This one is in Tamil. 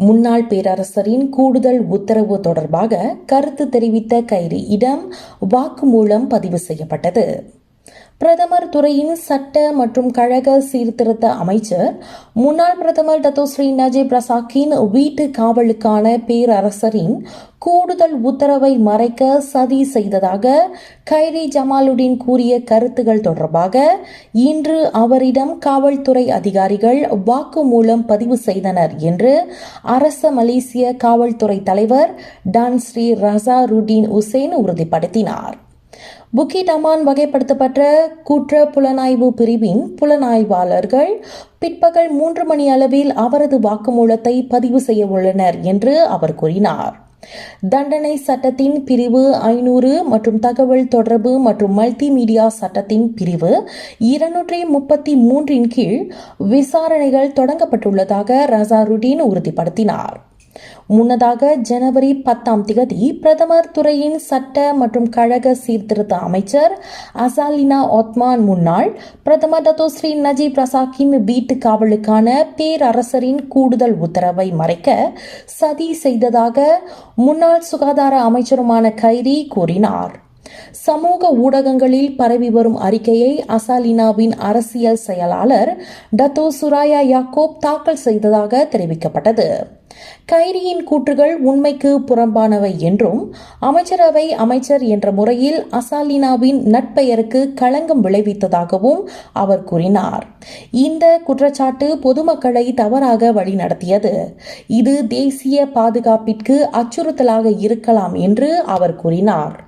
முன்னாள் பேரரசரின் கூடுதல் உத்தரவு தொடர்பாக கருத்து தெரிவித்த கைரி இடம் வாக்குமூலம் பதிவு செய்யப்பட்டது. பிரதமர் துறையின் சட்ட மற்றும் கழக சீர்திருத்த அமைச்சர் முன்னாள் பிரதமர் டத்தோஸ்ரீ நஜே ரசாக்கின் வீட்டு காவலுக்கான பேரரசரின் கூடுதல் உத்தரவை மறைக்க சதி செய்ததாக கைரி ஜமாலுடன் கூறிய கருத்துகள் தொடர்பாக இன்று அவரிடம் காவல்துறை அதிகாரிகள் வாக்குமூலம் பதிவு செய்தனர் என்று அரச மலேசிய காவல்துறை தலைவர் டான்ஸ்ரீ ரசா ரசாருடீன் உசேன் உறுதிப்படுத்தினார். புக்கிட் அமான் வகைப்படுத்தப்பட்ட குற்ற புலனாய்வு பிரிவின் புலனாய்வாளர்கள் பிற்பகல் மூன்று மணி அளவில் அவரது வாக்குமூலத்தை பதிவு செய்ய உள்ளனர் என்று அவர் கூறினார். தண்டனை சட்டத்தின் பிரிவு ஐநூறு மற்றும் தகவல் தொடர்பு மற்றும் மல்டிமீடியா சட்டத்தின் பிரிவு இருநூற்றி முப்பத்தி மூன்றின் கீழ் விசாரணைகள் தொடங்கப்பட்டுள்ளதாக ரசாருடீன் உறுதிப்படுத்தினார். முன்னதாக ஜனவரி பத்தாம் திகதி பிரதமர் துறையின் சட்ட மற்றும் கழக சீர்திருத்த அமைச்சர் அசாலினா ஒத்மான் முன்னாள் பிரதமர் டத்தோஸ்ரீ நஜீப் ரசாக்கின் வீட்டு காவலுக்கான பேரரசரின் கூடுதல் உத்தரவை மறைக்க சதி செய்ததாக முன்னாள் சுகாதார அமைச்சருமான கைரி கூறினார். சமூக ஊடகங்களில் பரவி வரும் அறிக்கையை அசாலினாவின் அரசியல் செயலாளர் டத்தோ சுராயா யாக்கோப் தாக்கல் செய்ததாக தெரிவிக்கப்பட்டது. கைரியின் கூற்றுகள் உண்மைக்கு புறம்பானவை என்றும் அமைச்சரவை அமைச்சர் என்ற முறையில் அசாலினாவின் நட்பெயருக்கு களங்கம் விளைவித்ததாகவும் அவர் கூறினார். இந்த குற்றச்சாட்டு பொதுமக்களை தவறாக வழிநடத்தியது. இது தேசிய பாதுகாப்பிற்கு அச்சுறுத்தலாக இருக்கலாம் என்று அவர் கூறினார்.